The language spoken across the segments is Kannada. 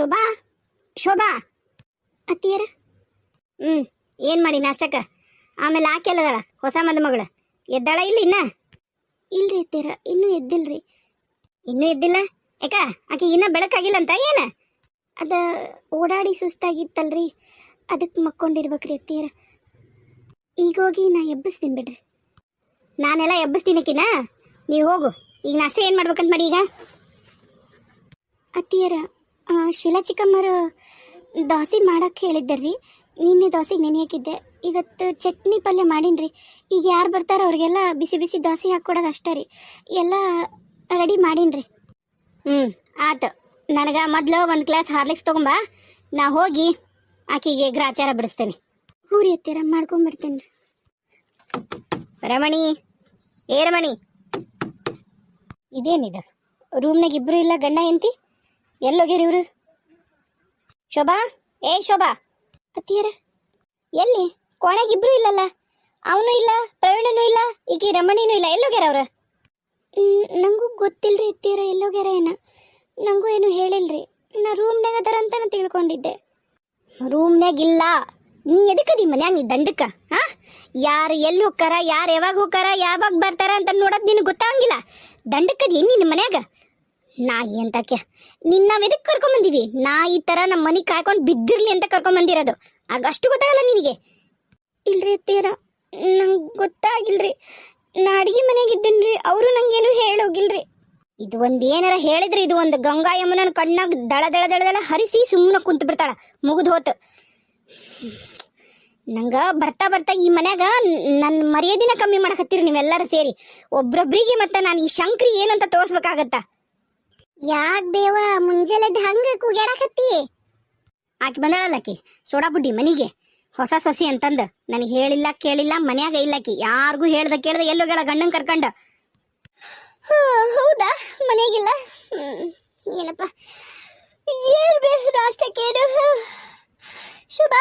ಶೋಭಾ? ಶೋಭಾ? ಅತ್ತಿಯರ? ಹ್ಞೂ ಏನು ಮಾಡಿ ನಾಷ್ಟಕ್ಕ? ಆಮೇಲೆ ಆಕೆ ಅಲ್ಲದಾಳ ಹೊಸ ಮದುಮಗಳು? ಎದ್ದಾಳ ಇಲ್ಲ ಇನ್ನ? ಇಲ್ರಿ ಅತ್ತಿಯರ, ಇನ್ನೂ ಎದ್ದಿಲ್ರಿ. ಇನ್ನೂ ಎದ್ದಿಲ್ಲ? ಯಾಕ ಆಕೆ ಇನ್ನೂ ಬೆಳಕಾಗಿಲ್ಲ ಅಂತ ಏನು? ಅದ ಓಡಾಡಿ ಸುಸ್ತಾಗಿತ್ತಲ್ರಿ. ಅದಕ್ಕೆ ಮಕ್ಕೊಂಡಿರ್ಬೇಕ್ರಿ ಅತ್ತಿಯರ. ಈಗ ಹೋಗಿ ನಾ ಎಬ್ಬಿಸ್ತೀನಿ ಬಿಡ್ರಿ. ನಾನೆಲ್ಲ ಎಬ್ಬಿಸ್ತೀನಕ್ಕಿನ ನೀವು ಹೋಗು. ಈಗ ನಾಷ್ಟ ಏನು ಮಾಡ್ಬೇಕಂತ ಮಾಡಿ ಈಗ? ಅತ್ತಿಯರ ಶಿಲಾ ಚಿಕ್ಕಮ್ಮರು ದೋಸೆ ಮಾಡಕ್ಕೆ ಹೇಳಿದ್ದರ್ರಿ. ನಿನ್ನೆ ದೋಸೆಗೆ ನೆನೆ ಹಾಕಿದ್ದೆ. ಇವತ್ತು ಚಟ್ನಿ ಪಲ್ಯ ಮಾಡೀನ್ರಿ. ಈಗ ಯಾರು ಬರ್ತಾರೋ ಅವ್ರಿಗೆಲ್ಲ ಬಿಸಿ ಬಿಸಿ ದೋಸೆ ಹಾಕ್ಕೊಡೋದು ಅಷ್ಟೇ ರೀ. ಎಲ್ಲ ರೆಡಿ ಮಾಡೀನ್ರಿ. ಹ್ಞೂ ಆತು. ನನಗೆ ಮೊದಲು ಒಂದು ಗ್ಲಾಸ್ ಹಾರ್ಲಿಕ್ಸ್ ತೊಗೊಂಬಾ. ನಾ ಹೋಗಿ ಆಕಿಗೆ ಗ್ರಾಚಾರ ಬಿಡಿಸ್ತೇನೆ. ಊರಿ ಹತ್ತಿರ ಮಾಡ್ಕೊಂಬರ್ತೇನೆ ರೀ ರಮಣಿ, ಏ ರಮಣಿ. ಇದೇನಿದು? ರೂಮ್ನಾಗ ಇಬ್ರು ಇಲ್ಲ ಗಂಡ ಎಂತಿ ಎಲ್ಲೋಗ್ಯಾರ ಇವ್ರು? ಶೋಭಾ? ಏ ಶೋಭಾ, ಅತ್ತಿಯರ? ಎಲ್ಲಿ? ಕೋಣೆಗೆ ಇಬ್ರು ಇಲ್ಲಲ್ಲ? ಅವನು ಇಲ್ಲ, ಪ್ರವೀಣನೂ ಇಲ್ಲ ಈಗ ರಮಣಿನೂ ಇಲ್ಲ, ಎಲ್ಲೋಗ್ಯಾರ ಅವ್ರ? ನಂಗೂ ಗೊತ್ತಿಲ್ರಿ ಅತ್ತಿಯರ, ಎಲ್ಲೋಗ್ಯಾರ ಏನ? ನಂಗೂ ಏನು ಹೇಳಿಲ್ರಿ. ನಾ ರೂಮ್ನಾಗ ಅದಾರ ಅಂತ ನಾ ತಿಳ್ಕೊಂಡಿದ್ದೆ. ರೂಮ್ನಾಗ ಇಲ್ಲ. ನೀ ಎದಕ್ಕದಿ ಮನ್ಯಾಗ ನೀ ದಂಡಕ್ಕ? ಹಾ? ಯಾರು ಎಲ್ಲಿ ಹೋಗ್ತಾರ ಯಾರು ಯಾವಾಗ ಹೋಗ್ತಾರ ಯಾವಾಗ ಬರ್ತಾರ ಅಂತ ನೋಡೋದು ನಿನಗೆ ಗೊತ್ತಾಗಂಗಿಲ್ಲ. ದಂಡಕ್ಕದಿ ನಿನ್ನ ಮನ್ಯಾಗ? ನಾ ಎಂತಕ್ಕೆ ನಿನ್ನ ನಾವ್ ಎದಕ್ಕೆ ಕರ್ಕೊಂಬಂದಿವಿ. ನಾ ಈ ತರ ನಮ್ಮ ಮನೆ ಕಾಯ್ಕೊಂಡು ಬಿದ್ದಿರಲಿ ಅಂತ ಕರ್ಕೊಂಬಂದಿರೋದು. ಆಗ ಅಷ್ಟು ಗೊತ್ತಾಗಲ್ಲ ನಿನಗೆ? ಇಲ್ರಿ ತೀರ ನಂಗೆ ಗೊತ್ತಾಗಿಲ್ರಿ. ನಾ ಅಡ್ಗೆ ರೀ ಅವರು ನಂಗೇನು ಹೇಳೋಗಿಲ್ರಿ. ಇದು ಒಂದು ಏನಾರ ಹೇಳಿದ್ರೆ ಇದು ಒಂದು ಗಂಗಾ ಯಮುನನ ಕಣ್ಣಾಗ ದಳ ದಳ ದಳ ದಳ ಹರಿಸಿ ಸುಮ್ಮನೆ ಕುಂತು ಬಿಡ್ತಾಳ, ಮುಗಿದು ಹೋತು. ನಂಗ ಬರ್ತಾ ಬರ್ತಾ ಈ ಮನ್ಯಾಗ ನನ್ನ ಮರ್ಯಾದಿನ ಕಮ್ಮಿ ಮಾಡಕತ್ತೀರಿ ನೀವೆಲ್ಲರೂ ಸೇರಿ. ಒಬ್ರೊಬ್ರಿಗೆ ಮತ್ತೆ ನಾನು ಈ ಶಂಕ್ರಿ ಏನಂತ ತೋರಿಸ್ಬೇಕಾಗತ್ತ? ಯಾಕ್ ದೇವ ಮುಂಜಾನೆದ್ ಹಂಗ ಕೂಗ್ಯಾಡಕತ್ತಿ? ಆಕಿ ಬಂದಳಲ್ಲ ಆಕಿ, ಸೋಡಾ ಬುಡ್ಡಿ ಮನಿಗೆ. ಹೊಸ ಸಸಿ ಅಂತಂದ. ನನಗೆ ಹೇಳಿಲ್ಲ, ಕೇಳಿಲ್ಲ, ಮನ್ಯಾಗ ಇಲ್ಲಕಿ ಯಾರಿಗೂ ಹೇಳ್ದ ಕೇಳ್ದ ಎಲ್ಲೋಗಳ ಗಂಡನ್ ಕರ್ಕಂಡ? ಹೌದಾ? ಮನೆಗಿಲ್ಲ ಏನಪ್ಪ? ಏನ್ ಬೇಕು ನಾಷ್ಟಕ್ಕೇನು ಶುಭ,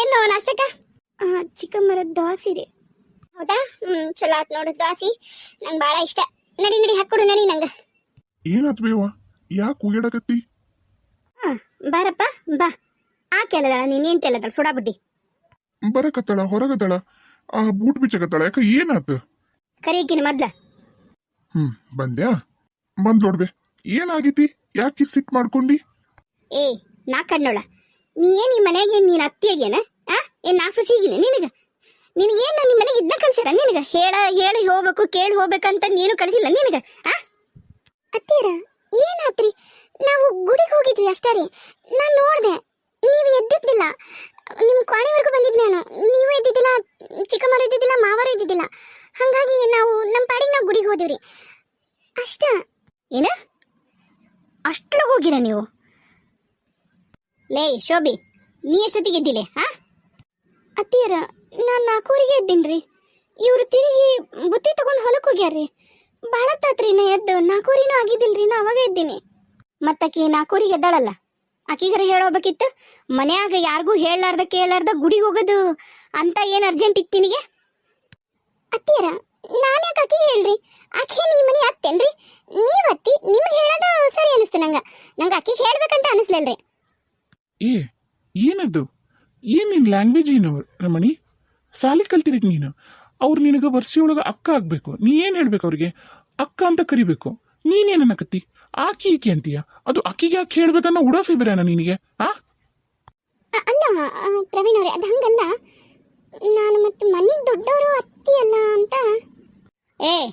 ಏನು ನಾಷ್ಟಕ್ಕ? ಮರದ ದೋಸೆ ರೀ. ಹೌದಾ? ಹ್ಮ್, ಚಲೋ ಆತ್ ನೋಡು ದೋಸೆ ನಂಗೆ ಭಾಳ ಇಷ್ಟ. ನಡಿ ನಡಿ, ಹಾಕ್ಕೊಡು ನಡಿ ನಂಗೆ. ಏನಾತ್ ಬೇವ ಯಾಕೆ ಕೂಗಾಡಕತ್ತಿ ಹಾ ಬಾರಪ್ಪ ಬಾ. ಆ ಕೇಳದಳ ನೀನೇನ್ ತೆಲದಳ ಸುಡಾ ಬುಡ್ಡಿ. ಬರಕತ್ತಳ ಹೊರಗದಳ ಆ ಬೂಟ್ ಬಿಚ್ಚಕತ್ತಳ ಯಾಕ ಏನಾತ? ಕರೀಕಿನ ಮೊದ್ಲ. ಹ್ಮ್ ಬಂದ್ಯಾ? ಬಂದ್ ನೋಡ್ಬೆ. ಏನಾಗಿತಿ? ಯಾಕೆ ಸಿಟ್ ಮಾಡ್ಕೊಂಡಿ? ಏ ನಾ ಕಣ್ಣೋಳ. ನೀ ಏನ್ ಈ ಮನೆಗೆ ನೀನ್ ಅತ್ತಿಯಾಗೇನ ಆ ಏನ್ ನಾ ಸುಸಿಗಿನ ನಿನಗ? ನಿನಗೇನ್ ನಿಮ್ಮ ಮನೆಗೆ ಇದ್ದ ಕಳ್ಸ್ಯಾರ ನಿನಗ? ಹೇಳ ಹೇಳಿ ಹೋಗ್ಬೇಕು ಕೇಳಿ ಹೋಗ್ಬೇಕಂತ ನೀನು ಕಳಿಸಿಲ್ಲ ನಿನಗ? ಆ? ಅತ್ತೀರ ಏನಾತ್ರಿ? ನಾವು ಗುಡಿಗೆ ಹೋಗಿದ್ವಿ ಅಷ್ಟೇ ರೀ. ನಾನು ನೋಡಿದೆ ನೀವು ಎದ್ದಿದ್ದಿಲ್ಲ. ನಿಮ್ಮ ಕೋಣೆವರೆಗೂ ಬಂದಿದ್ದು ನಾನು. ನೀವು ಎದ್ದಿದ್ದಿಲ್ಲ ಚಿಕ್ಕಮ್ಮರು ಇದ್ದಿದ್ದಿಲ್ಲ ಮಾವರು ಇದ್ದಿದ್ದಿಲ್ಲ ಹಾಗಾಗಿ ನಾವು ನಮ್ಮ ಪಾಡಿಗೆ ನಾವು ಗುಡಿಗೆ ಹೋದಿವ್ರಿ ಅಷ್ಟ. ಏನ? ಅಷ್ಟೊಳಗೆ ಹೋಗಿರ ನೀವು? ಲೇ ಶೋಭಿ ನೀ ಎಷ್ಟೊತ್ತಿಗೆ ಎದ್ದಿಲೆ ಹಾ? ಅತ್ತಿಯರ ನಾನು ನಾಲ್ಕೂರಿಗೆ ಎದ್ದೀನಿ ರೀ. ಇವರು ತಿರುಗಿ ಬುತ್ತಿ ತಗೊಂಡು ಹೊಲಕ್ಕೆ ಹೋಗ್ಯಾರ್ರಿ. ಭಾಳ ತಾತ್ರಿ ನಾ ಎದ್ದು ನಾಲ್ಕೂರಿನೂ ಆಗಿದ್ದಿಲ್ರಿ ನಾ ಅವಾಗ ಎದ್ದೀನಿ ಮತ್ತಾಕಿ ನಾಲ್ಕೂರಿಗೆ ಎದ್ದಾಳಲ್ಲ. ಆಕಿಗರ ಹೇಳೋಬೇಕಿತ್ತು, ಮನ್ಯಾಗ ಯಾರಿಗೂ ಹೇಳಲಾರ್ದ ಕೇಳಲಾರ್ದ ಗುಡಿಗೆ ಹೋಗೋದು ಅಂತ ಏನು ಅರ್ಜೆಂಟ್ ಇತ್ತು ನಿನಗೆ? ಅತ್ತಿಯರ ನಾನು ಆಕಿಗೆ ಹೇಳ್ರಿ? ಆಕೆ ನೀ ಮನೆ ಅತ್ತೇನ್ರಿ ನೀವು ಅತ್ತಿ ನಿಮ್ಗೆ ಹೇಳೋದು ಸರಿ ಅನಿಸ್ತು ನಂಗೆ. ನಂಗೆ ಆಕಿಗೆ ಹೇಳ್ಬೇಕಂತ ಅನಿಸ್ಲಿಲ್ರಿ. ಏ, ಏನದು? ಏನ್ ನಿನ್ ಲ್ಯಾಂಗ್ವೇಜ್ ಏನು, ರಮಣಿ? ಸಾಲಿ ಕಲ್ತಿರಿಕ್ ನೀನು? ಅವ್ರು ನಿನಗೆ ವರ್ಷಿಯೊಳಗ ಅಕ್ಕ ಆಗಬೇಕು. ನೀ ಏನು ಹೇಳ್ಬೇಕು ಅವ್ರಿಗೆ? ಅಕ್ಕ ಅಂತ ಕರಿಬೇಕು. ನೀನೇನ್ ಕತ್ತಿ ಆಕಿ ಈಕಿ ಅಂತೀಯ? ಅದು ಅಕ್ಕಿಗೆ ಯಾಕೆ ಹೇಳ್ಬೇಕನ್ನ ಉಡಾಫಿ ಬೇರೆನ ನಿನಗೆ? ಆ? ಅಲ್ಲ ಪ್ರವೀಣ್ ಅವರೇ ಅದು ಹಂಗಲ್ಲ. ನಾನು ಮತ್ತೆ ಮನೆಗೆ ದೊಡ್ಡವರು ಅತ್ತಿ ಅಲ್ಲ ಅಂತ. ಏ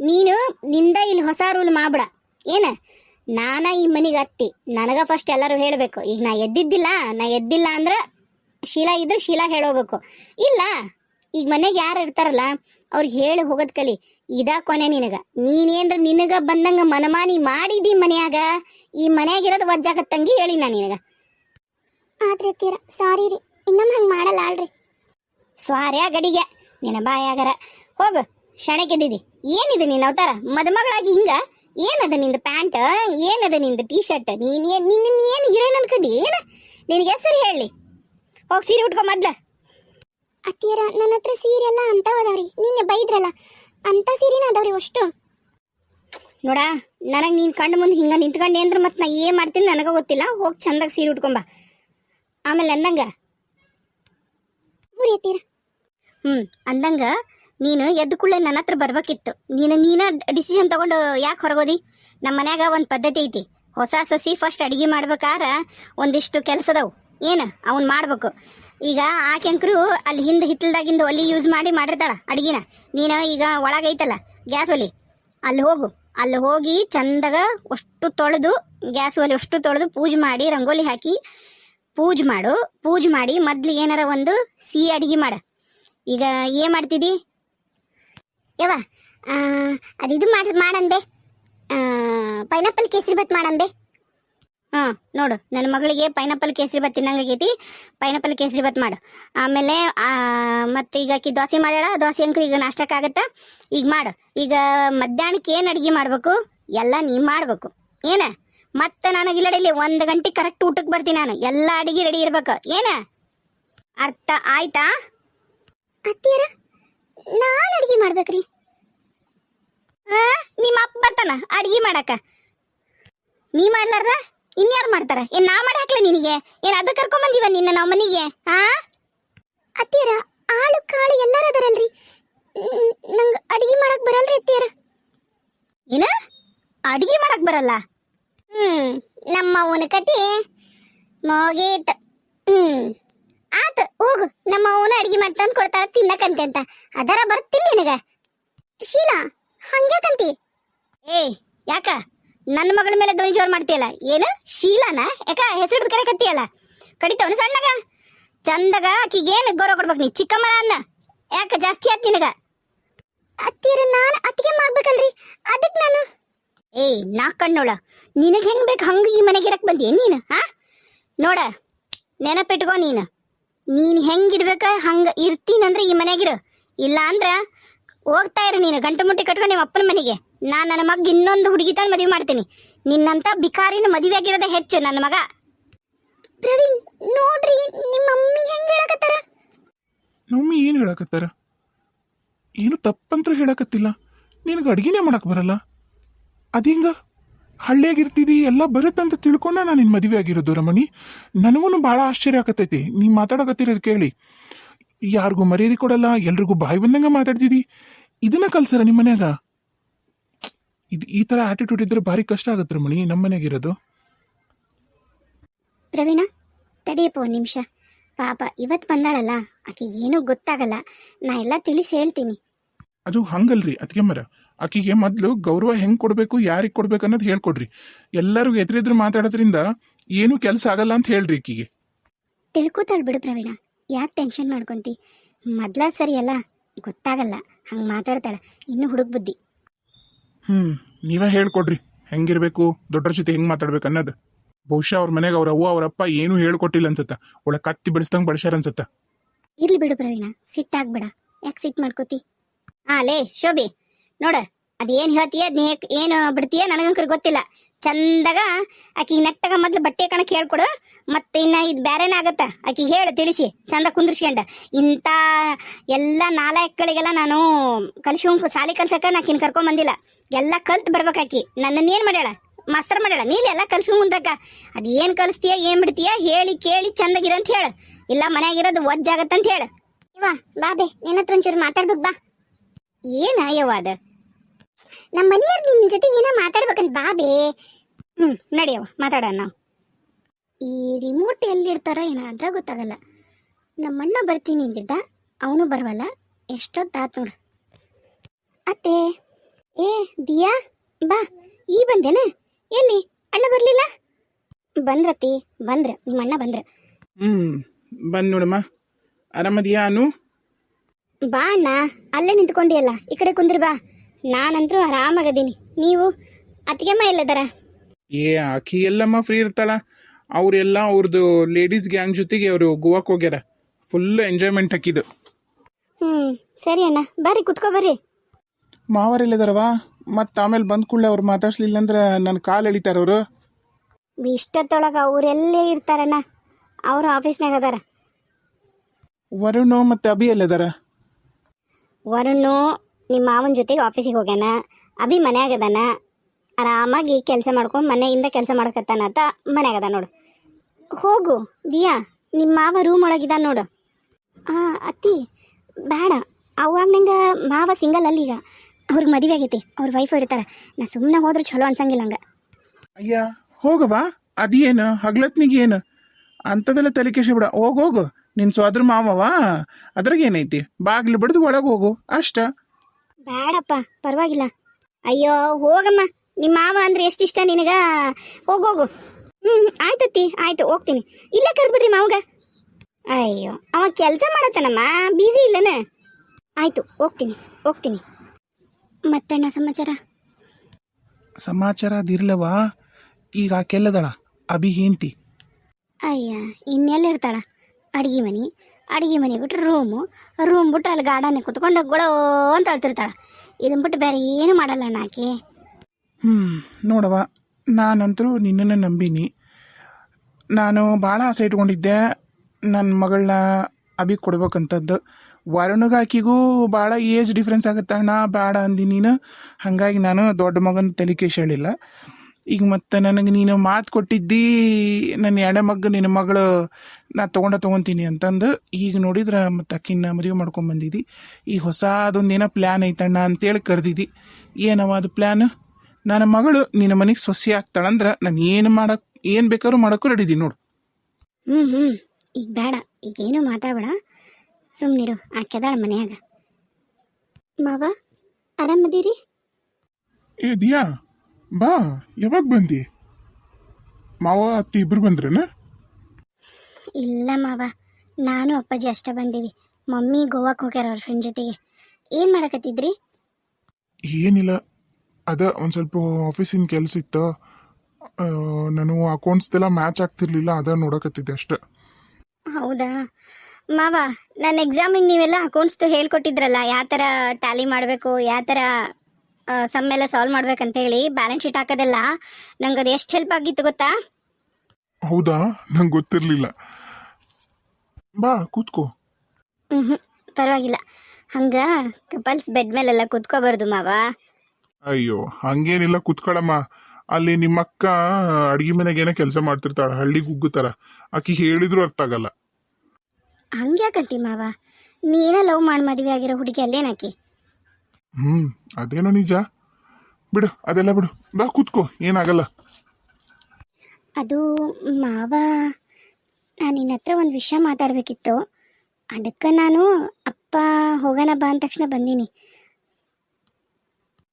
ನೀನು ನಿಂದ ಇಲ್ಲಿ ಹೊಸ ರೂಲ್ ಮಾಡ್ಬಿಡ. ಏನ? ನಾನ ಈ ಮನೆಗೆ ಅತ್ತಿ. ನನಗ ಫಸ್ಟ್ ಎಲ್ಲರೂ ಹೇಳಬೇಕು. ಈಗ ನಾ ಎದ್ದಿದ್ದಿಲ್ಲ ನಾ ಎದ್ದಿಲ್ಲ ಅಂದ್ರೆ ಶೀಲಾ ಇದ್ರೆ ಶೀಲಾ ಹೇಳೋಬೇಕು. ಇಲ್ಲ ಈಗ ಮನೆಗೆ ಯಾರು ಇರ್ತಾರಲ್ಲ ಅವ್ರಿಗೆ ಹೇಳಿ ಹೋಗೋದ್ ಕಲಿ. ಇದ ಕೊನೆ ನಿನಗ. ನೀನೇನ್ರ ನಿನಗ ಬಂದಂಗ ಮನಮಾನಿ ಮಾಡಿದಿ ಮನ್ಯಾಗ. ಈ ಮನ್ಯಾಗಿರೋದು ವಜ್ಜಾಗತ್ತಂಗಿ ಹೇಳಿ ನಾ ನಿನಗ. ಆದ್ರೆ ತೀರ ಸಾರಿ ರೀ. ಇನ್ನೊಮ್ಮೆ ಹಂಗೆ ಮಾಡಲ್ಲ ಅಲ್ರಿ ಸ್ವಾರ್ಯ ಗಡಿಗೆ. ನಿನ್ನ ಬಾಯಾಗರ. ಹೋಗು ಶಣಕ್ಕೆದ್ದಿದಿ ಏನಿದು ನಿನ್ನ ಅವತಾರ? ಮದುಮಗಳಾಗಿ ಹಿಂಗ? ಏನದ ನಿಂದ ಪ್ಯಾಂಟ್? ಏನದ ನಿಂದ ಟೀ ಶರ್ಟ್ ನೀನ್ ಏನ್ ನಿನ್ನ ಏನು ಹೀರೋಯಿನ್ ಅನ್ಕಂಡಿ? ಏನ? ನಿನಗೆ ಹೆಸರು ಹೇಳಿ ಹೋಗಿ ಸೀರೆ ಉಟ್ಕೊ ಮೊದ್ಲ. ಅತ್ತಿಯರ ನನ್ನ ಹತ್ರ ಸೀರೆ ಎಲ್ಲ ಅಂತ ಅದಾವ್ರಿ ನಿನ್ನೆ ಬೈದ್ರಲ್ಲ ಅಂತ ಸೀರೆನ ಅದಾವ್ರಿ ಅಷ್ಟು. ನೋಡ ನನಗೆ ನೀನು ಕಂಡು ಮುಂದೆ ಹಿಂಗೆ ನಿಂತ್ಕೊಂಡೆ ಅಂದ್ರೆ ಮತ್ತೆ ನಾ ಏನು ಮಾಡ್ತೀನಿ ನನಗೆ ಗೊತ್ತಿಲ್ಲ. ಹೋಗಿ ಚಂದಾಗ ಸೀರೆ ಉಟ್ಕೊಂಬ. ಆಮೇಲೆ ಅಂದಂಗ? ಮುರಿಯತ್ತೀರ ಹ್ಞೂ ಅಂದಂಗ ನೀನು ಎದ್ದು ಕೂಡಲೇ ನನ್ನ ಹತ್ರ ಬರ್ಬೇಕಿತ್ತು. ನೀನು ನೀನ ಡಿಸಿಷನ್ ತಗೊಂಡು ಯಾಕೆ ಹೊರಗೋದಿ? ನಮ್ಮ ಮನ್ಯಾಗ ಒಂದು ಪದ್ಧತಿ ಐತಿ. ಹೊಸ ಸೊಸಿ ಫಸ್ಟ್ ಅಡಿಗೆ ಮಾಡ್ಬೇಕಾರ ಒಂದಿಷ್ಟು ಕೆಲಸದವು. ಏನು? ಅವ್ನು ಮಾಡ್ಬೇಕು. ಈಗ ಆ ಕೆಂಕರು ಅಲ್ಲಿ ಹಿಂದೆ ಹಿತ್ತಲ್ದಾಗಿಂದ ಒಲಿ ಯೂಸ್ ಮಾಡಿ ಮಾಡಿರ್ತಾಳ ಅಡಿಗೆನ. ನೀನು ಈಗ ಒಳಗೈತಲ್ಲ ಗ್ಯಾಸ್ ಒಲಿ. ಅಲ್ಲಿ ಹೋಗು. ಅಲ್ಲಿ ಹೋಗಿ ಚಂದಾಗ ಅಷ್ಟು ತೊಳೆದು ಗ್ಯಾಸ್ ಒಲಿ ಅಷ್ಟು ತೊಳೆದು ಪೂಜೆ ಮಾಡಿ ರಂಗೋಲಿ ಹಾಕಿ ಪೂಜೆ ಮಾಡು. ಪೂಜೆ ಮಾಡಿ ಮೊದ್ಲು ಏನಾರ ಒಂದು ಸಿಹಿ ಅಡಿಗೆ ಮಾಡ. ಈಗ ಏನು ಮಾಡ್ತಿದ್ದಿ ಯವ್ವ ಅದಿದು ಮಾಡಿ ಮಾಡಂಬೆ ಪೈನಾಪಲ್ ಕೇಸರಿ ಬತ್ ಮಾಡಂಬೆ ಹಾಂ, ನೋಡು, ನನ್ನ ಮಗಳಿಗೆ ಪೈನಾಪಲ್ ಕೇಸರಿ ಬತ್ ತಿನ್ನಂಗಾಗೈತಿ ಪೈನಾಪಲ್ ಕೇಸರಿ ಬತ್ ಮಾಡು. ಆಮೇಲೆ ಮತ್ತೆ ಈಗ ಆಕಿ ದೋಸೆ ಮಾಡ್ಯಾಳ, ದೋಸೆ ಅಂಕರು ಈಗ ನಾಷ್ಟಕ್ಕಾಗತ್ತ ಈಗ ಮಾಡು. ಈಗ ಮಧ್ಯಾಹ್ನಕ್ಕೆ ಏನು ಅಡುಗೆ ಮಾಡಬೇಕು? ಎಲ್ಲ ನೀ ಮಾಡಬೇಕು. ಏನ? ಮತ್ತೆ ನನಗಿಲ್ಲಡಿಲಿ ಒಂದು ಗಂಟೆ ಕರೆಕ್ಟ್ ಊಟಕ್ಕೆ ಬರ್ತೀನಿ ನಾನು. ಎಲ್ಲ ಅಡಿಗೆ ರೆಡಿ ಇರ್ಬೇಕು. ಏನ? ಅರ್ಥ ಆಯ್ತಾ? ಅತ್ತಿಯರ, ನಾನು ಅಡಿಗೆ ಮಾಡ್ಬೇಕ್ರಿ. ನಿಮ್ಮ ಅಪ್ಪ ಬರ್ತಾನ ಅಡಿಗೆ ಮಾಡಕ. ನೀ ಮಾಡ್ಲಾರ್ದ? ಇನ್ಯಾರು ಮಾಡ್ತಾರ? ಏನ್ ನಾ ಮಾಡಿ ಹಾಕ್ಲ ನಿನಗೆ? ಏನ್ ಅದ ಕರ್ಕೊಂಡ್ ಬಂದಿವ ನಿನ್ನ ನಾವು ಮನೆಗೆ? ಹಾ ಅತ್ತಿಯರ ಆಳು ಕಾಳು ಎಲ್ಲಾರ ಅದರಲ್ರಿ. ನಂಗ ಅಡಿಗೆ ಮಾಡಕ್ ಬರಲ್ರಿ ಅತ್ತಿಯರ. ಏನ? ಅಡಿಗೆ ಮಾಡಕ್ ಬರಲ್ಲ? ಹ್ಮ್, ನಮ್ಮ ಅವನ ಕತಿ ಮುಗೀತ್. ಹ್ಮ್, ಆತ, ಹೋಗು. ನಮ್ಮ ಅವನ ಅಡಿಗೆ ಮಾಡ್ತಂದ್ ಕೊಡ್ತಾರ ತಿನ್ನಕಂತೆ ಅಂತ. ಅದರ ಬರ್ತಿಲ್ಲ ನಿನಗ. ಶೀಲಾ, ಹಂಗ್ಯಾಕಂತಿ? ಏ ಯಾಕ? ನನ್ನ ಮಗಳ ಮೇಲೆ ಧ್ವನಿ ಜೋರು ಮಾಡ್ತೀಯಲ್ಲ? ಏನು? ಶೀಲಾನ? ಯಾಕ? ಕರೆ ಕರೆಕತ್ತೀಯಲ್ಲ ಕಡಿತವನು ಸಣ್ಣಗ? ಚಂದಗ ಏನು ಗೌರವ ಕೊಡ್ಬೇಕು ನೀ? ಚಿಕ್ಕಮ್ಮನ ಅನ್ನ? ಯಾಕ ಜಾಸ್ತಿ ಆತ್ ನಿನಗ? ಅತ್ತೀರ ನಾನು ಅತ್ತಿಗೆ ಮಾಡ್ಬೇಕಲ್ರಿ? ಅದಕ್ಕೆ ನಾನು. ಏಯ್, ನಾ ಕಣ್ಣೋಳ. ನಿನಗೆ ಹೆಂಗ್ ಬೇಕು ಹಂಗ ಈ ಮನೆಗೆ ಇರಕ್ ಬಂದಿ? ನೀನು, ಹಾ? ನೋಡ, ನೆನಪಿಟ್ಕೋ ನೀನು. ನೀನು ಹೆಂಗಿರ್ಬೇಕ ಹಂಗ ಇರ್ತೀನಂದ್ರೆ ಈ ಮನೆಗಿರು ಇಲ್ಲ ಅಂದ್ರ ಹೋಗ್ತಾ ಇರು ನೀನು. ಗಂಟು ಮುಟ್ಟಿ ಕಟ್ಕೊಂಡು ನಿಮ್ಮ ಅಪ್ಪನ ಮನೆಗೆ. ನಾನು ನನ್ನ ಮಗ ಇನ್ನೊಂದು ಹುಡುಗಿ ತಂದು ಮದುವೆ ಮಾಡ್ತೀನಿ. ನಿನ್ನಂತ ಬಿಕಾರಿನ ಮದುವೆ ಆಗಿರೋದೇ ಹೆಚ್ಚು ನನ್ನ ಮಗ. ಪ್ರವೀಣ್, ನೋಡ್ರಿ, ನಿಮ್ಮ ಮಮ್ಮಿ ಹೆಂಗ್ ಹೇಳಕತ್ತಾರ? ಏನು ಹೇಳಕತ್ತಾರ? ಏನು ತಪ್ಪಂತ್ರ ಹೇಳಕತ್ತಿಲ್ಲ. ನಿನಗೆ ಅಡ್ಗೆನೇ ಮಾಡಕ್ ಬರಲ್ಲ. ಅದಿಂಗ ಹಳ್ಳಿಯಾಗಿರ್ತಿದಿ, ಎಲ್ಲ ಬರುತ್ತಂತ ತಿಳ್ಕೊಂಡ ನಾನು ನಿನ್ನ ಮದುವೆ ಆಗಿರೋದು ರಮಣಿ. ನನಗೂ ಭಾಳ ಆಶ್ಚರ್ಯ ಆಗತೈತಿ. ನೀ ಮಾತಾಡಕತ್ತಿರೋದು ಕೇಳಿ. ಯಾರಿಗೂ ಮರ್ಯಾದೆ ಕೊಡಲ್ಲ, ಎಲ್ರಿಗೂ ಬಾಯಿ ಬಂದಂಗ ಮಾತಾಡ್ತಿದಿ. ಇದನ್ನ ಕಲ್ಸರ ನಿಮ್ಮ ಮನ್ಯಾಗ? ಇದು ಈ ಥರ ಆಟಿಟ್ಯೂಡ್ ಇದ್ರೆ ಭಾರಿ ಕಷ್ಟ ಆಗತ್ತೆ ರಮಣಿ ನಮ್ಮ ಮನೆಗಿರೋದು. ಪ್ರವೀಣ ತಡಿಯಪ್ಪ ಒಂದು ನಿಮಿಷ. ಪಾಪ ಇವತ್ತು ಬಂದಾಳಲ್ಲ ಆಕೆ ಏನೂ ಗೊತ್ತಾಗಲ್ಲ. ನಾ ಎಲ್ಲ ತಿಳಿಸಿ ಹೇಳ್ತೀನಿ. ಅದು ಹಂಗಲ್ರಿ ಅದಕ್ಕೆ ಮರ ಆಕಿಗೆ ಮೊದಲು ಗೌರವ ಹೆಂಗ್ ಕೊಡಬೇಕು ಯಾರಿಗೆ ಕೊಡ್ಬೇಕು ಅನ್ನೋದು ಹೇಳ್ಕೊಡ್ರಿ. ಎಲ್ಲರೂ ಎದುರೆದ್ರು ಮಾತಾಡೋದ್ರಿಂದ ಏನು ಕೆಲಸ ಆಗಲ್ಲ ಅಂತ ಹೇಳ್ರಿ ಆಕಿಗೆ ತಿಳ್ಕೊತಾಳ್ ಬಿಡು ಪ್ರವೀಣ ಯಾಕೆ ಟೆನ್ಷನ್ ಮಾಡ್ಕೊಂತಿ? ಮೊದ್ಲ ಸರಿ ಅಲ್ಲ ಗೊತ್ತಾಗಲ್ಲ ಹಂಗೆ ಮಾತಾಡ್ತಾಳ ಇನ್ನು ಹುಡುಗ ಬುದ್ಧಿ ಹ್ಮ್, ನೀವೇ ಹೇಳ್ಕೊಡ್ರಿ. ಹೆಂಗಿರ್ಬೇಕು, ದೊಡ್ಡರ ಜೊತೆ ಹೆಂಗ್ ಮಾತಾಡ್ಬೇಕು ಅನ್ನೋದು. ಬಹುಶಃ ಅವ್ರ ಮನೆಗೆ ಅವ್ರ ಅವ್ವ ಅವ್ರಪ್ಪ ಏನು ಹೇಳ್ಕೊಟ್ಟಿಲ್ಲ ಅನ್ಸತ್ತ. ಒಳ ಕತ್ತಿ ಬೆಳೆಸ್ದಂಗ್ ಬಳಸ್ಯಾರ ಅನ್ಸತ್ತ. ಇರ್ಲಿ ಬಿಡು ಪ್ರವೀಣ, ಸಿಟ್ಟಾಗ್ಬೇಡ. ಯಾಕೆ ಸಿಟ್ ಮಾಡ್ಕೋತಿ? ಹಾ ಲೇ, ಶೋಭಿ, ನೋಡ, ಅದೇನು ಹೇಳ್ತೀಯ, ಅದ್ನ ಏನು ಬಿಡ್ತೀಯ? ನನಗಂಕರ್ ಗೊತ್ತಿಲ್ಲ. ಚಂದಾಗ, ಆಕಿಗೆ ನೆಟ್ಟಗ ಮೊದ್ಲು ಬಟ್ಟೆ ಕಣಕ್ ಹೇಳ್ಕೊಡು, ಮತ್ತೆ ಇನ್ನ ಇದು ಆಗತ್ತ? ಆಕಿಗೆ ಹೇಳು, ತಿಳಿಸಿ. ಚಂದ ಕುಂದ್ರಿಸ್ಕೊಂಡ. ಇಂಥ ಎಲ್ಲ ನಾಲ್ಕಗಳಿಗೆಲ್ಲ ನಾನು ಕಲ್ಸಿ ಸಾಲಿ ನಾಕಿನ್ ಕರ್ಕೊಂಡ್ ಬಂದಿಲ್ಲ ಎಲ್ಲ ಕಲ್ತ್ ಬರ್ಬೇಕಾಕಿ. ನನ್ನನ್ನ ಏನ್ ಮಾಡ್ಯಾಳ? ಮಾಸ್ತರ್ ಮಾಡ್ಯಾಳ? ನೀಲ್ ಎಲ್ಲ ಕಲ್ಸ್ಕೊಂಡ್ ಮುಂದಕ್ಕ. ಅದ್ ಏನ್ ಕಲಿಸ್ತೀಯ ಏನ್ ಬಿಡ್ತೀಯ ಹೇಳಿ ಕೇಳಿ ಚಂದಗಿರ ಅಂತ ಹೇಳು. ಇಲ್ಲ ಮನ್ಯಾಗಿರೋದು ಒಜ್ಜಾಗತ್ತಂತ ಹೇಳು. ಇವ ಬಾಬೆ ನಿನ್ನ ಹತ್ರ ಒಂಚೂರು ಮಾತಾಡ್ಬೇಕು ಬಾ. ಏನ ಯವ್ವ ಅದ? ನಮ್ಮ ಮನೆಯವ್ರು ನಿನ್ನ ಜೊತೆ ಏನೋ ಮಾತಾಡ್ಬೇಕಂತ ಬಾಬೆ ಹ್ಮ್ ನಡಿಯವ ಮಾತಾಡೋಣ ನಾವು. ಈ ರಿಮೋಟ್ ಎಲ್ಲಿಡ್ತಾರ ಏನೋ ಅದ್ರ ಗೊತ್ತಾಗಲ್ಲ. ನಮ್ಮಣ್ಣ ಬರ್ತೀನಿ ಅಂದಿದ್ದ ಅವನು ಬರವಲ್ಲ. ಎಷ್ಟೊತ್ತಾತ್ ನೋಡು. ಅತ್ತೆ. ಏ ದಿಯಾ ಬಾ ಈ ಬಂದೇನ. ಎಲ್ಲಿ ಅಣ್ಣ ಬರ್ಲಿಲ್ಲ? ಬಂದ್ರತಿ ಬಂದ್ರ ನಿಮ್ಮ ಅಣ್ಣ ಬಂದ್ರ. ಹ್ಮ್ ಬಂದ್ ನೋಡಮ್ಮ. ಆರಾಮದಿಯಾ ಅನು? ಬಾ ಅಣ್ಣ ಅಲ್ಲೇ ನಿಂತ್ಕೊಂಡಿಯಲ್ಲ ಈ ಕಡೆ ಕುಂದ್ರಿ ಬಾ. ನಾನಂತರೂ ಆರಾಮಾಗದೀನಿ. ನೀವು ಅತ್ತಿಗೆಮ್ಮ ಎಲ್ಲದರ? ಏ ಆಕಿ ಎಲ್ಲಮ್ಮ ಫ್ರೀ ಇರ್ತಾಳ. ಅವರೆಲ್ಲ ಅವ್ರದ್ದು ಲೇಡೀಸ್ ಗ್ಯಾಂಗ್ ಜೊತೆಗೆ ಅವರು ಗೋವಾಕ್ ಹೋಗ್ಯಾರ. ಫುಲ್ ಎಂಜಾಯ್ಮೆಂಟ್ ಹಾಕಿದ್ದು ಹ್ಮ್ ಸರಿ ಅಣ್ಣ ಬರ್ರಿ ಕುತ್ಕೋ ಬರ್ರಿ. ಮಾವರೆಲ್ಲದಾರವ ಮತ್ತೆ ಆಮೇಲೆ ಬಂದ್ ಕೂಡಲೇ ಅವ್ರು ಮಾತಾಡ್ಸ್ಲಿಲ್ಲ ಅಂದ್ರೆ ನನ್ನ ಕಾಲು ಎಳಿತಾರ ಅವರು. ಇಷ್ಟೊತ್ತೊಳಗ ಅವ್ರೆಲ್ಲೇ ಇರ್ತಾರಣ್ಣ. ಅವರು ಆಫೀಸ್ನಾಗ ಅದಾರ. ವರುಣ್ ಮತ್ತೆ ಅಭಿ ಎಲ್ಲದಾರ? ವರುಣು ನಿಮ್ಮ ಮಾವನ ಜೊತೆಗೆ ಆಫೀಸಿಗೆ ಹೋಗ್ಯಾನ. ಅಭಿ ಮನ್ಯಾಗ ಅದಾನ. ಆರಾಮಾಗಿ ಕೆಲಸ ಮಾಡ್ಕೊಂಡು ಮನೆಯಿಂದ ಕೆಲಸ ಮಾಡಕತ್ತಾನತ ಅದ ನೋಡು. ಹೋಗು ದಿಯಾ ನಿಮ್ಮ ಮಾವ ರೂಮ್ ಒಳಗಿದ ನೋಡು. ಹಾಂ ಅತ್ತಿ ಬೇಡ ಅವಾಗ ನಂಗೆ ಮಾವ ಸಿಂಗಲ್ ಅಲ್ಲಿ ಈಗ ಅವ್ರಿಗೆ ಮದುವೆ ಆಗೈತಿ ಅವ್ರ ವೈಫ್ ಇರ್ತಾರ. ನಾ ಸುಮ್ಮನೆ ಹೋದ್ರೆ ಚಲೋ ಅನ್ಸಂಗಿಲ್ಲ ಹಂಗೆ. ಅಯ್ಯ ಹೋಗವಾ ಅದೇನು? ಹಗ್ಲತ್ನಿಗೆ ಏನು? ಅಂಥದೆಲ್ಲ ತಲೆ ಬಿಡ. ಹೋಗ್ ಹೋಗು. ನಿನ್ ಸೋದ್ರ ಮಾಮವಾ ಅದ್ರಾಗ ಏನೈತಿ? ಬಾಗ್ಲು ಬಿಡ್ದು ಒಳಗೆ ಹೋಗು. ಅಷ್ಟ? ಬೇಡಪ್ಪ ಪರವಾಗಿಲ್ಲ. ಅಯ್ಯೋ ಹೋಗಮ್ಮ. ನಿಮ್ಮ ಮಾವ ಅಂದ್ರೆ ಎಷ್ಟು ಇಷ್ಟ ನಿನಗ? ಹೋಗೋಗು ಹ್ಞೂ ಆಯ್ತತ್ತಿ ಆಯ್ತು ಹೋಗ್ತೀನಿ. ಇಲ್ಲೇ ಕರೆದ್ಬಿಡ್ರಿ ಮಾವಗ. ಅಯ್ಯೋ ಅವ ಕೆಲಸ ಮಾಡತ್ತನಮ್ಮ ಬ್ಯುಸಿ ಇಲ್ಲನ? ಆಯ್ತು ಹೋಗ್ತೀನಿ ಹೋಗ್ತೀನಿ. ಮತ್ತಣ್ಣ ಸಮಾಚಾರ? ಸಮಾಚಾರ ಅದಿರ್ಲವ ಈಗ ಆಕೆಲ್ಲದಳ ಅಭಿ ಹೇಂತಿ ಅಯ್ಯ ಇನ್ನೆಲ್ಲ ಇರ್ತಾಳ ಅಡಿಗೆ ಮನೆ ಅಡಿಗೆ ಮನೆ ಬಿಟ್ಟು ರೂಮು ರೂಮ್ ಬಿಟ್ಟು ಅಲ್ಲಿ ಗಾರ್ಡನ್ ಕುತ್ಕೊಂಡು ಗೊಳೋ ಅಂತ ಅಳ್ತಿರ್ತಾಳ. ಇದನ್ನ ಬಿಟ್ಟು ಬೇರೆ ಏನು ಮಾಡಲ್ಲ ಅಣ್ಣ ಆಕೆ. ಹ್ಮ್ ನೋಡವ ನಾನಂತರೂ ನಿನ್ನನ್ನು ನಂಬಿನಿ. ನಾನು ಭಾಳ ಆಸೆ ಇಟ್ಕೊಂಡಿದ್ದೆ. ನನ್ನ ಮಗಳನ್ನ ಅಭಿ ಕೊಡ್ಬೇಕಂತದ್ದು. ವರುಣಗಾಕಿಗೂ ಭಾಳ ಏಜ್ ಡಿಫ್ರೆನ್ಸ್ ಆಗುತ್ತೆ, ಅಣ್ಣ ಬೇಡ ಅಂದಿ ನೀನು. ಹಾಗಾಗಿ ನಾನು ದೊಡ್ಡ ಮಗನ ತಲೆ ಹೇಳಿಲ್ಲ ಈಗ ಮತ್ತೆ ನನಗೆ ನೀನು ಮಾತು ಕೊಟ್ಟಿದ್ದಿ ನನ್ನ ಎಡೆ ಮಗ ನಿನ್ನ ಮಗಳು ನಾ ತೊಗೊಂಡ ತೊಗೊತೀನಿ ಅಂತಂದು ಈಗ ನೋಡಿದ್ರೆ ಮತ್ತೆ ಅಕ್ಕಿನ ಮದುವೆ ಮಾಡ್ಕೊಂಡ್ ಬಂದಿದ್ದಿ ಈಗ ಹೊಸ ಅದೊಂದು ಏನೋ ಪ್ಲ್ಯಾನ್ ಐತಣ್ಣ ಅಂತೇಳಿ ಕರೆದಿದ್ದಿ ಏನವ ಅದು ಪ್ಲ್ಯಾನ್ ನನ್ನ ಮಗಳು ನಿನ್ನ ಮನೆಗೆ ಸೊಸೆ ಆಗ್ತಾಳಂದ್ರೆ ನಾನು ಏನು ಮಾಡಕ್, ಏನು ಬೇಕಾದ್ರೂ ಮಾಡೋಕ್ಕೂ ರೆಡಿ ಇದೀನಿ ನೋಡು. ಹ್ಞೂ ಹ್ಞೂ ಈಗ ಬೇಡ ಈಗೇನು ಮಾತಾಡಬೇಡ. ಸುಮ್ಮನಿರು ಆಕೆದಾಳ ಮನೆಯಾಗ. ಮಾವ ಆರಾಮದೀರಿ ಏ ದಿಯಾ ಬಾ ಯಾವಾಗ ಬಂದಿ? ಮಾವ ಅತ್ತಿ ಇಬ್ರು ಬಂದ್ರನ? ಇಲ್ಲ ಮಾವ ನಾನು ಅಪ್ಪಾಜಿ ಅಷ್ಟೇ ಬಂದೀವಿ. ಮಮ್ಮಿ ಗೋವಾಕ್ಕೆ ಹೋಗ್ಯಾರ ಅವ್ರ ಫ್ರೆಂಡ್ ಜೊತೆಗೆ. ಏನು ಮಾಡಕತ್ತಿದ್ರಿ? ಏನಿಲ್ಲ ಅದ ಒಂದು ಸ್ವಲ್ಪ ಆಫೀಸಿನ ಕೆಲಸ ಇತ್ತು. ಆ, ನಾನು ಅಕೌಂಟ್ಸ್ದೆಲ್ಲ ಮ್ಯಾಚ್ ಆಗ್ತಿರ್ಲಿಲ್ಲ ಅದ ನೋಡಕತ್ತಿದ್ದೆ ಅಷ್ಟ. ಹೌದಾ? ಮಾವ ನನ್ನ ಎಕ್ಸಾಮಿಗೆ ನೀವೆಲ್ಲ ಅಕೌಂಟ್ಸ್ದು ಹೇಳ್ಕೊಟ್ಟಿದ್ರಲ್ಲ ಯಾವ ಥರ ಟ್ಯಾಲಿ ಮಾಡಬೇಕು ಯಾವ ಥರ ಸಮ್ ಎಲ್ಲ ಸಾಲ್ವ್ ಮಾಡ್ಬೇಕಂತ ಹೇಳಿ ಬ್ಯಾಲೆನ್ಸ್ ಶೀಟ್ ಹಾಕೋದೆಲ್ಲ ನಂಗೆ ಅದು ಎಷ್ಟು ಹೆಲ್ಪ್ ಆಗಿತ್ತು ಗೊತ್ತಾ? ಹೌದಾ? ನಂಗೆ ಗೊತ್ತಿರಲಿಲ್ಲ. ಬಾ ಕೂತ್ಕೋ. ಹ್ಞೂ ಪರವಾಗಿಲ್ಲ. ಹಂಗೆ ಕಪಲ್ಸ್ ಬೆಡ್ ಮೇಲೆಲ್ಲ ಕೂತ್ಕೋಬಾರ್ದು ಮಾವ. ಅಯ್ಯೋ ಹಂಗೇನಿಲ್ಲ ಕೂತ್ಕೊಳ್ಳಮ್ಮ ಅಲ್ಲಿ ನಿಮ್ಮಕ್ಕ ಅಡಿಗೆ ಮನೆಗೆ ಏನೋ ಕೆಲಸ ಮಾಡ್ತಿರ್ತಾಳೆ ಹಳ್ಳಿ ಗುಗ್ಗು ಥರ ಆಕಿ ಹೇಳಿದ್ರು ಅರ್ಥ ಆಗಲ್ಲ ಹಂಗ್ಯಾಕಂತಿ ಮಾವ? ನೀನೇ ಲವ್ ಮಾಡಿ ಮದುವೆ ಆಗಿರೋ ಹುಡುಗಿ ಅಲ್ಲೇನಾಕಿ ಹ್ಮ್ ಅದೇನೋ ನಿಜ. ಬಿಡು ಅದೆಲ್ಲ ಬಿಡು. ಬಾ ಕೂತ್ಕೋ ಏನಾಗಲ್ಲ. ಅದು ಮಾವ ನಾನು ನಿನ್ನ ಹತ್ರ ಒಂದು ವಿಷಯ ಮಾತಾಡಬೇಕಿತ್ತು. ಅದಕ್ಕೆ ನಾನು ಅಪ್ಪ ಹೋಗೋಣ ಬಾ ಅಂದ ತಕ್ಷಣ ಬಂದೀನಿ.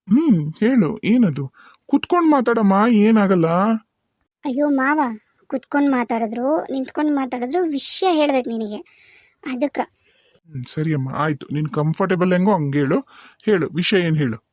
ಹ್ಮ್ ಹೇಳು ಏನದು? ಕೂತ್ಕೊಂಡು ಮಾತಾಡಮ್ಮ ಏನಾಗಲ್ಲ? ಅಯ್ಯೋ ಮಾವ ಕುತ್ಕೊಂಡು ಮಾತಾಡಿದ್ರು, ನಿಂತ್ಕೊಂಡು ಮಾತಾಡಿದ್ರು, ವಿಷಯ ಹೇಳ್ಬೇಕು ನಿನಗೆ. ಅದಕ್ಕೆ. ಸರಿಯಮ್ಮ, ಆಯ್ತು. ನೀನು ಕಂಫರ್ಟೇಬಲ್ ಹೆಂಗೋ ಹಂಗೆ ಹೇಳು. ಹೇಳು, ವಿಷಯ ಏನು ಹೇಳು?